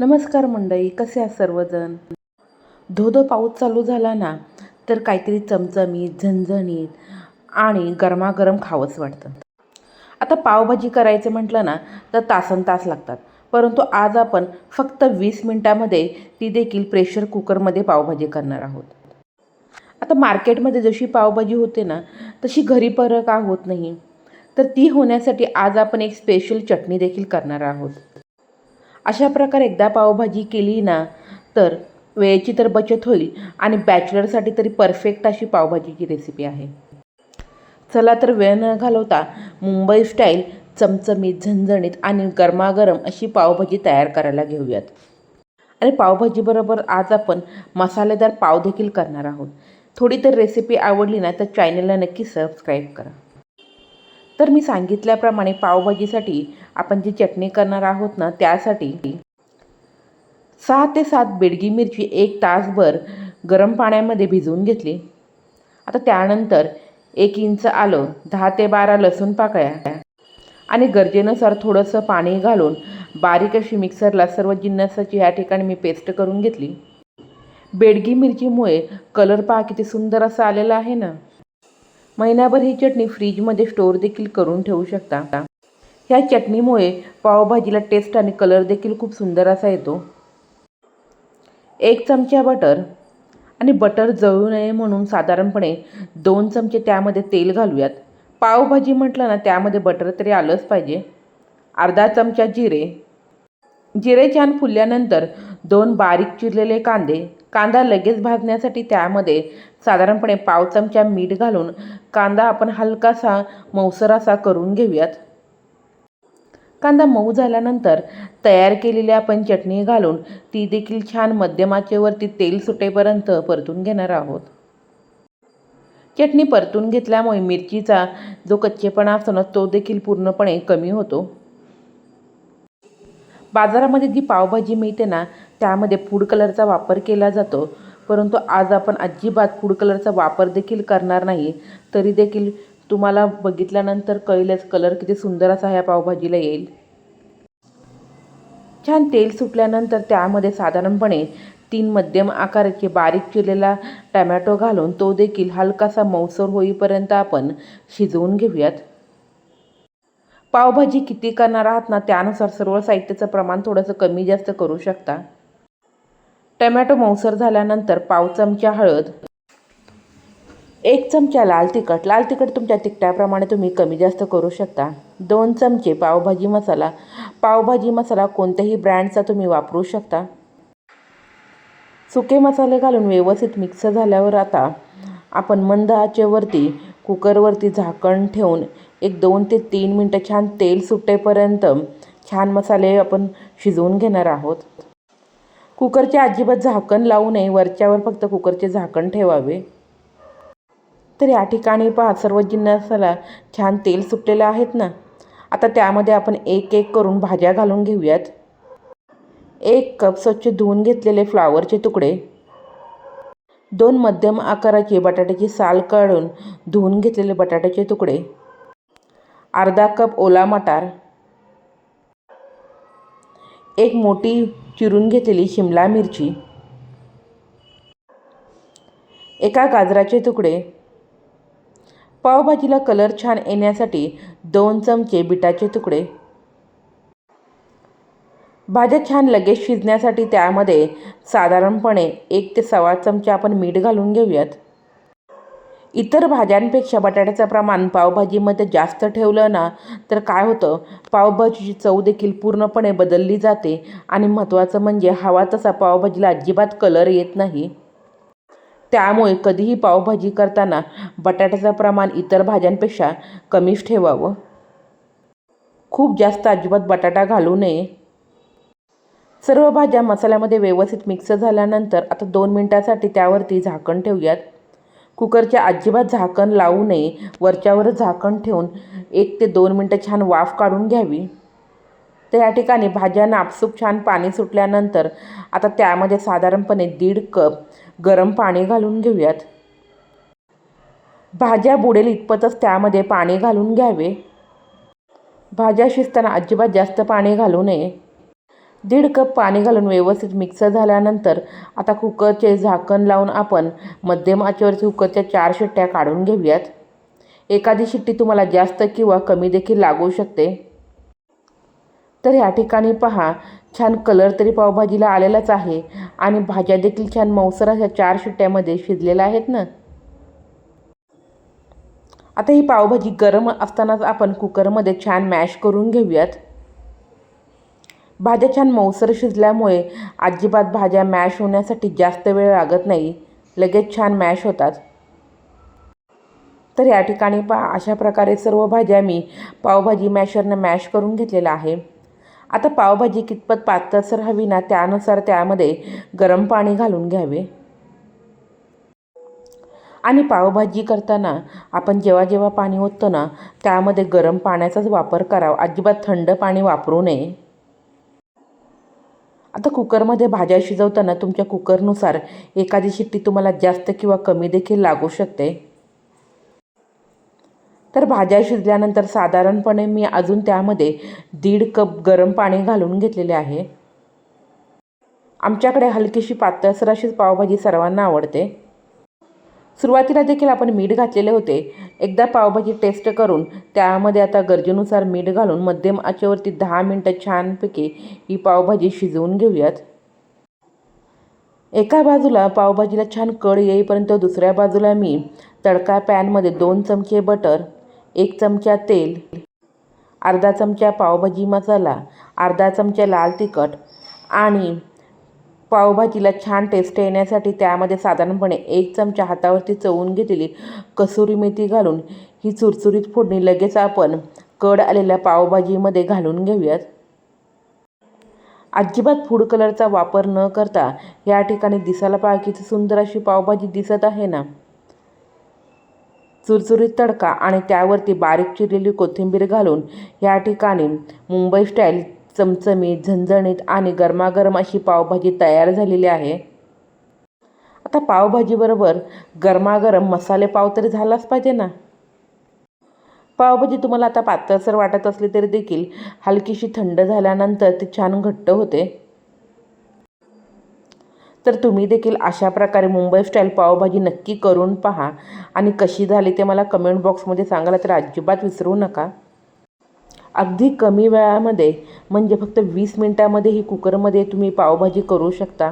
नमस्कार मंडळी कसे आहात सर्वजण? धोधो पाऊस चालू झाला ना तर काहीतरी चमचमीत झणझणीत आणि गरमागरम खावंच वाटतं. आता पावभाजी करायचं म्हटलं ना तर तासन तास लागतात. परंतु आज आपण फक्त वीस मिनटामध्ये ती देखील प्रेशर कुकरमध्ये पावभाजी करणार आहोत. आता मार्केटमध्ये जशी पावभाजी होते ना तशी घरी परत का होत नाही? तर ती होण्यासाठी आज आपण एक स्पेशल चटणी देखील करणार आहोत. अशा प्रकारे एकदा पावभाजी केली ना तर वेळेची तर बचत होईल आणि बॅचलरसाठी तरी परफेक्ट अशी पावभाजीची रेसिपी आहे. चला तर वेळ न घालवता मुंबई स्टाईल चमचमीत झणझणीत आणि गरमागरम अशी पावभाजी तयार करायला घेऊयात. आणि पावभाजीबरोबर आज आपण मसालेदार पाव देखील करणार आहोत. थोडी तर रेसिपी आवडली ना तर चॅनलला नक्की सबस्क्राईब करा. तर मी सांगितल्याप्रमाणे पावभाजीसाठी आपण जी चटणी करणार आहोत ना त्यासाठी सहा ते सात बेडगी मिरची एक तासभर गरम पाण्यामध्ये भिजवून घेतली. आता त्यानंतर एक इंच आलं दहा ते बारा लसूण पाकळ्या आणि गरजेनुसार थोडंसं पाणी घालून बारीक अशी मिक्सरला सर्व जिन्नसाची या ठिकाणी मी पेस्ट करून घेतली. बेडगी मिरचीमुळे कलर पहा किती सुंदर असा आलेला आहे ना. महिनाभर ही चटणी फ्रीजमध्ये स्टोअर देखील करून ठेवू शकता. ह्या चटणीमुळे पावभाजीला टेस्ट आणि कलर देखील खूप सुंदर असा येतो. एक चमचा बटर आणि बटर जळू नये म्हणून साधारणपणे दोन चमचे त्यामध्ये तेल घालूयात. पावभाजी म्हटलं ना त्यामध्ये बटर तरी आलंच पाहिजे. अर्धा चमचा जिरे. जिरे छान फुलल्यानंतर दोन बारीक चिरलेले कांदे. कांदा लगेच भाजण्यासाठी त्यामध्ये साधारणपणे पाव चमचा मीठ घालून कांदा आपण हलकासा मऊसर असा करून घेऊयात. कांदा मऊ झाल्यानंतर तयार केलेली आपण चटणी घालून ती देखील छान मध्यमाचेवरती तेल सुटेपर्यंत परतून घेणार आहोत. चटणी परतून घेतल्यामुळे मिरचीचा जो कच्चेपणा असतो ना तो देखील पूर्णपणे कमी होतो. बाजारामध्ये जी पावभाजी मिळते ना त्यामध्ये फूड कलरचा वापर केला जातो. परंतु आज आपण अजिबात फूड कलरचा वापर देखील करणार नाही. तरी देखील तुम्हाला बघितल्यानंतर कळेलच कलर किती सुंदर असा ह्या पावभाजीला येईल. छान तेल सुटल्यानंतर त्यामध्ये साधारणपणे तीन मध्यम आकाराचे बारीक चिरलेला टमॅटो घालून तो देखील हलकासा मौसर होईपर्यंत आपण शिजवून घेऊयात. पावभाजी किती करणार आहात ना त्यानुसार सर्व साहित्याचं प्रमाण थोडंसं कमी जास्त करू शकता. टमॅटो मौसर झाल्यानंतर पाव चमचा हळद एक चमचा लाल तिखट. लाल तिखट तुमच्या तिखटाप्रमाणे तुम्ही कमी जास्त करू शकता. दोन चमचे पावभाजी मसाला. पावभाजी मसाला कोणत्याही ब्रँडचा तुम्ही वापरू शकता. सुके मसाले घालून व्यवस्थित मिक्स झाल्यावर आता आपण मंद आचेवरती कुकरवरती झाकण ठेवून एक दोन ते तीन मिनटं छान तेल सुटेपर्यंत छान मसाले आपण शिजवून घेणार आहोत. कुकरचे अजिबात झाकण लावू नये. वरच्यावर फक्त कुकरचे झाकण ठेवावे. तर या ठिकाणी पहा सर्व जिन्नसाला छान तेल सुटलेलं आहेत ना? आता त्यामध्ये आपण एक एक करून भाज्या घालून घेऊयात. एक कप स्वच्छ धुवून घेतलेले फ्लावरचे तुकडे. दोन मध्यम आकाराचे बटाट्याची साल काढून धुवून घेतलेले बटाट्याचे तुकडे. अर्धा कप ओला मटार. एक मोठी चिरून घेतलेली शिमला मिरची. एका गाजराचे तुकडे. पावभाजीला कलर छान येण्यासाठी दोन चमचे बिटाचे तुकडे. भाज्या छान लगेच शिजण्यासाठी त्यामध्ये साधारणपणे एक ते सव्वा चमचे आपण मीठ घालून घेऊयात. इतर भाज्यांपेक्षा बटाट्याचं प्रमाण पावभाजीमध्ये जास्त ठेवलं ना तर काय होतं? पावभाजीची चव देखील पूर्णपणे बदलली जाते आणि महत्त्वाचं म्हणजे हवा तसा पावभाजीला अजिबात कलर येत नाही. त्यामुळे कधीही पावभाजी करताना बटाट्याचं प्रमाण इतर भाज्यांपेक्षा कमीच ठेवावं. खूप जास्त अजिबात बटाटा घालू नये. सर्व भाज्या मसाल्यामध्ये व्यवस्थित मिक्स झाल्यानंतर आता दोन मिनटासाठी त्यावरती झाकण ठेवूयात. कुकरच्या अजिबात झाकण लावू नये वरच्यावर झाकण ठेवून एक ते दोन मिनटं छान वाफ काढून घ्यावी. तर या ठिकाणी भाज्या नापसूक छान पाणी सुटल्यानंतर आता त्यामध्ये साधारणपणे दीड कप गरम पाणी घालून घेऊयात. भाज्या बुडेल इतपतच त्यामध्ये पाणी घालून घ्यावे. भाज्या शिजताना अजिबात जास्त पाणी घालू नये. दीड कप पाणी घालून व्यवस्थित मिक्स झाल्यानंतर आता कुकरचे झाकण लावून आपण मध्यम आचेवरती कुकरच्या चार शिट्ट्या काढून घेऊयात. एखादी शिट्टी तुम्हाला जास्त किंवा कमी देखील लागू शकते. तर ह्या ठिकाणी पहा छान कलर तरी पावभाजीला आलेलाच आहे आणि भाज्या देखील छान मौसर अशा चार शिट्ट्यामध्ये शिजलेल्या आहेत ना? आता ही पावभाजी गरम असतानाच आपण कुकरमध्ये छान मॅश करून घेऊयात. भाज्या छान मऊसर शिजल्यामुळे अजिबात भाज्या मॅश होण्यासाठी जास्त वेळ लागत नाही. लगेच छान मॅश होतात. तर या ठिकाणी पा अशा प्रकारे सर्व भाज्या मी पावभाजी मॅशरनं मॅश करून घेतलेला आहे. आता पावभाजी कितपत पातळसर हवी ना त्यानुसार त्यामध्ये गरम पाणी घालून घ्यावे. आणि पावभाजी करताना आपण जेव्हा जेव्हा पाणी ओततो ना त्यामध्ये गरम पाण्याचाच वापर करावा. अजिबात थंड पाणी वापरू नये. आता कुकरमध्ये भाज्या शिजवताना तुमच्या कुकरनुसार एखादी शिट्टी तुम्हाला जास्त किंवा कमी देखील लागू शकते. तर भाज्या शिजल्यानंतर साधारणपणे मी अजून त्यामध्ये दीड कप गरम पाणी घालून घेतलेले आहे. आमच्याकडे हलकीशी पातळसर अशीच पावभाजी सर्वांना आवडते. सुरुवातीला देखील आपण मीठ घातलेले होते एकदा पावभाजी टेस्ट करून त्यामध्ये आता गरजेनुसार मीठ घालून मध्यम आचेवरती दहा मिनटं छानपैकी ही पावभाजी शिजवून घेऊयात. एका बाजूला पावभाजीला छान कड येईपर्यंत दुसऱ्या बाजूला मी तडका पॅनमध्ये दोन चमचे बटर एक चमचा तेल अर्धा चमचा पावभाजी मसाला अर्धा चमचा लाल तिखट आणि पावभाजीला छान टेस्ट येण्यासाठी त्यामध्ये साधारणपणे एक चमचा हातावरती चवून घेतलेली कसुरी मेथी घालून ही चुरचुरीत फोडणी लगेच आपण कड आलेल्या पावभाजीमध्ये घालून घेऊयात. अजिबात फूड कलरचा वापर न करता या ठिकाणी दिसायला पाहिजे सुंदर अशी पावभाजी दिसत आहे ना. चुरचुरीत तडका आणि त्यावरती बारीक चिरलेली कोथिंबीर घालून या ठिकाणी मुंबई स्टाईल चमचमीत झणझणीत आणि गरमागरम अशी पावभाजी तयार झालेली आहे. आता पावभाजीबरोबर गरमागरम मसाले पाव तरी झालाच पाहिजे ना? पावभाजी तुम्हाला आता पातळसर वाटत असली तरी देखील हलकीशी थंड झाल्यानंतर ती छान घट्ट होते. तर तुम्ही देखील अशा प्रकारे मुंबई स्टाईल पावभाजी नक्की करून पहा आणि कशी झाली ते मला कमेंट बॉक्समध्ये सांगायला तर अजिबात विसरू नका. अगदी कमी वेळामध्ये म्हणजे फक्त वीस मिनटामध्ये ही कुकरमध्ये तुम्ही पावभाजी करू शकता.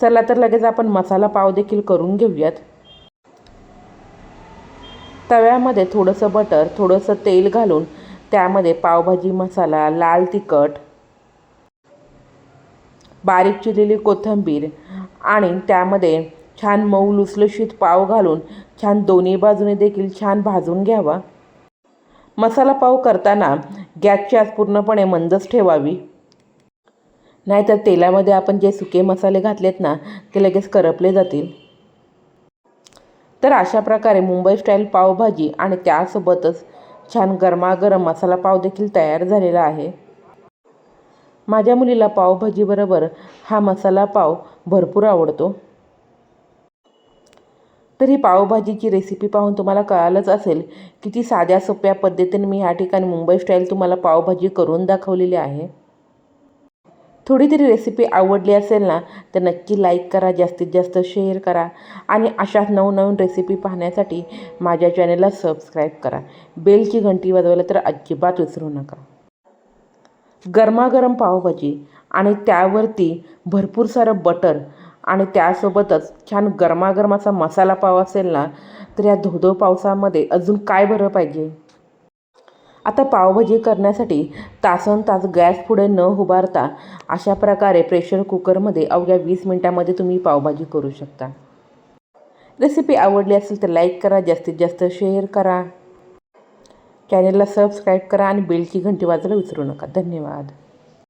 चला तर लगेच आपण मसाला पाव देखील करून घेऊयात. तव्यामध्ये थोडंसं बटर थोडंसं तेल घालून त्यामध्ये पावभाजी मसाला लाल तिखट बारीक चिरलेली कोथिंबीर आणि त्यामध्ये छान मऊ लुसलुशीत पाव घालून छान दोन्ही बाजूने देखील छान भाजून घ्यावा. मसाला पाव करताना गॅसची आस पूर्णपणे मंदच ठेवावी. नाहीतर तेलामध्ये आपण जे सुके मसाले घातलेत ना ते लगेच करपले जातील. तर अशा प्रकारे मुंबई स्टाईल पावभाजी आणि त्यासोबतच छान गरमागरम मसाला पाव देखील तयार झालेला आहे. माझ्या मुलीला पावभाजीबरोबर हा मसाला पाव भरपूर आवडतो. तर ही पावभाजीची रेसिपी पाहून तुम्हाला कळालंच असेल की ती साध्या सोप्या पद्धतीने मी ह्या ठिकाणी मुंबई स्टाईल तुम्हाला पावभाजी करून दाखवलेली आहे. थोडी तरी रेसिपी आवडली असेल ना तर नक्की लाईक करा जास्तीत जास्त शेअर करा आणि अशाच नवनवीन रेसिपी पाहण्यासाठी माझ्या चॅनेलला सबस्क्राईब करा. बेलची घंटी वाजवायला तर अजिबात विसरू नका. गरमागरम पावभाजी आणि त्यावरती भरपूर सारं बटर आणि त्यासोबतच छान गरमागरमाचा मसाला पाव असेल ना तर या धोधो पावसामध्ये अजून काय बरं पाहिजे? आता पावभाजी करण्यासाठी तासन तास गॅस पुढे न उभारता अशा प्रकारे प्रेशर कुकरमध्ये अवघ्या वीस मिनटामध्ये तुम्ही पावभाजी करू शकता. रेसिपी आवडली असेल तर लाईक करा जास्तीत जास्त शेअर करा. चॅनेलला सबस्क्राईब करा आणि बेलची घंटी वाजवायला विसरू नका. धन्यवाद.